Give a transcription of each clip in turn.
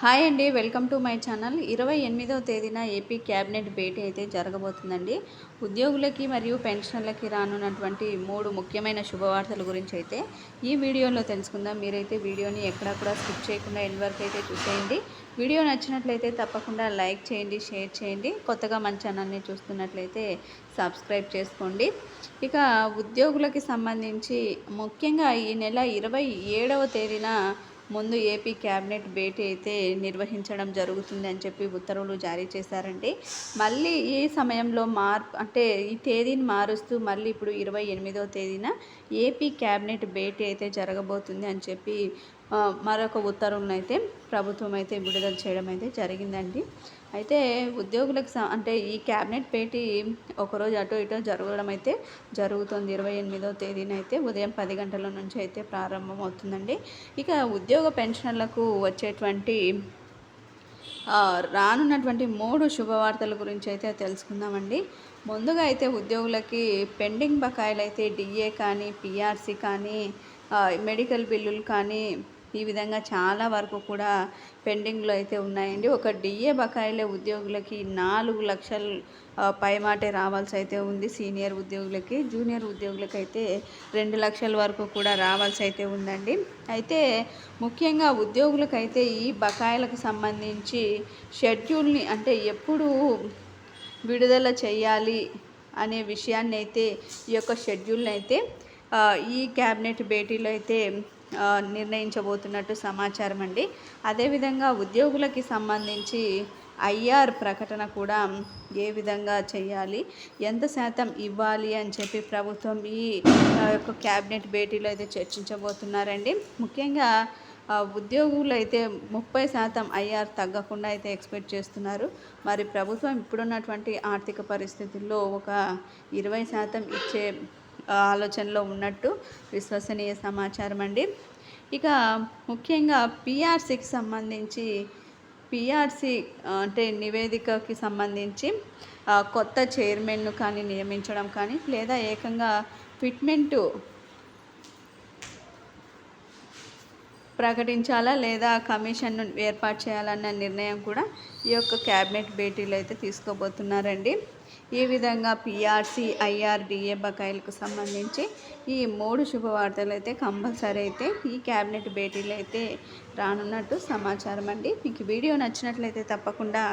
Hi అండి welcome to my channel. ఇరవై ఎనిమిదవ తేదీన ఏపీ క్యాబినెట్ భేటీ అయితే జరగబోతుందండి. ఉద్యోగులకి మరియు పెన్షన్లకి రానున్నటువంటి మూడు ముఖ్యమైన శుభవార్తల గురించి అయితే ఈ వీడియోలో తెలుసుకుందాం. మీరైతే వీడియోని ఎక్కడా కూడా స్కిప్ చేయకుండా ఎండ్ వరకు అయితే చూసేయండి. వీడియో నచ్చినట్లయితే తప్పకుండా లైక్ చేయండి షేర్ చేయండి. కొత్తగా మన ఛానల్ని చూస్తున్నట్లయితే సబ్స్క్రైబ్ చేసుకోండి. ఇక ఉద్యోగులకి సంబంధించి ముఖ్యంగా ఈ నెల ఇరవై ఏడవ తేదీన ముందు ఏపీ క్యాబినెట్ భేటీ అయితే నిర్వహించడం జరుగుతుంది అని చెప్పి ఉత్తర్వులు జారీ చేశారండి. మళ్ళీ ఈ సమయంలో మార్పు అంటే ఈ తేదీని మారుస్తూ మళ్ళీ ఇప్పుడు ఇరవై ఎనిమిదో తేదీన ఏపీ క్యాబినెట్ భేటీ అయితే జరగబోతుంది అని చెప్పి మరొక ఉత్తర్వులను అయితే ప్రభుత్వం అయితే విడుదల చేయడం అయితే జరిగిందండి. అయితే ఉద్యోగులకు అంటే ఈ క్యాబినెట్ భేటీ ఒకరోజు అటు ఇటు జరగడం అయితే జరుగుతుంది. ఇరవై ఎనిమిదో తేదీన అయితే ఉదయం పది గంటల నుంచి అయితే ప్రారంభం అవుతుందండి ఇక ఉద్యోగ పెన్షన్లకు వచ్చేటువంటి రానున్నటువంటి మూడు శుభవార్తల గురించి అయితే తెలుసుకుందామండి. ముందుగా అయితే ఉద్యోగులకి పెండింగ్ బకాయిలు అయితే డిఏ కానీ పిఆర్సీ కానీ మెడికల్ బిల్లులు కానీ ఈ విధంగా చాలా వరకు కూడా పెండింగ్లో అయితే ఉన్నాయండి. ఒక డిఏ బకాయిలే ఉద్యోగులకి నాలుగు లక్షలు పైమాటే రావాల్సి అయితే ఉంది. సీనియర్ ఉద్యోగులకి జూనియర్ ఉద్యోగులకి అయితే రెండు లక్షల వరకు కూడా రావాల్సి అయితే ఉందండి. అయితే ముఖ్యంగా ఉద్యోగులకైతే ఈ బకాయిలకు సంబంధించి షెడ్యూల్ని అంటే ఎప్పుడు విడుదల చేయాలి అనే విషయాన్ని అయితే ఈ యొక్క షెడ్యూల్ని అయితే ఈ క్యాబినెట్ భేటీలో అయితే నిర్ణయించబోతున్నట్టు సమాచారం అండి. అదేవిధంగా ఉద్యోగులకి సంబంధించి ఐఆర్ ప్రకటన కూడా ఏ విధంగా చేయాలి ఎంత శాతం ఇవ్వాలి అని చెప్పి ప్రభుత్వం ఈ యొక్క క్యాబినెట్ భేటీలో అయితే చర్చించబోతున్నారండి. ముఖ్యంగా ఉద్యోగులు అయితే ముప్పై శాతం ఐఆర్ తగ్గకుండా అయితే ఎక్స్పెక్ట్ చేస్తున్నారు. మరి ప్రభుత్వం ఇప్పుడున్నటువంటి ఆర్థిక పరిస్థితుల్లో ఒక ఇరవై శాతం ఇచ్చే ఆలోచనలో ఉన్నట్టు విశ్వసనీయ సమాచారం అండి. ఇక ముఖ్యంగా పిఆర్సీకి సంబంధించి పిఆర్సీ అంటే నివేదికకి సంబంధించి కొత్త చైర్మన్ను కానీ నియమించడం కానీ లేదా ఏకంగా ఫిట్మెంటు ప్రకటించాలా లేదా కమిషన్ను ఏర్పాటు చేయాలన్న నిర్ణయం కూడా ఈ యొక్క క్యాబినెట్ భేటీలో అయితే తీసుకోబోతున్నారండి. ఈ విధంగా పిఆర్సీ ఐఆర్డిఏ బకాయిలకు సంబంధించి ఈ మూడు శుభవార్తలు అయితే కంపల్సరీ అయితే ఈ క్యాబినెట్ భేటీలు అయితే రానున్నట్టు సమాచారం అండి. మీకు వీడియో నచ్చినట్లయితే తప్పకుండా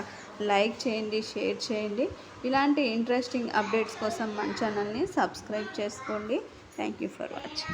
లైక్ చేయండి షేర్ చేయండి. ఇలాంటి ఇంట్రెస్టింగ్ అప్డేట్స్ కోసం మన ఛానల్ని సబ్స్క్రైబ్ చేసుకోండి. Thank you for watching.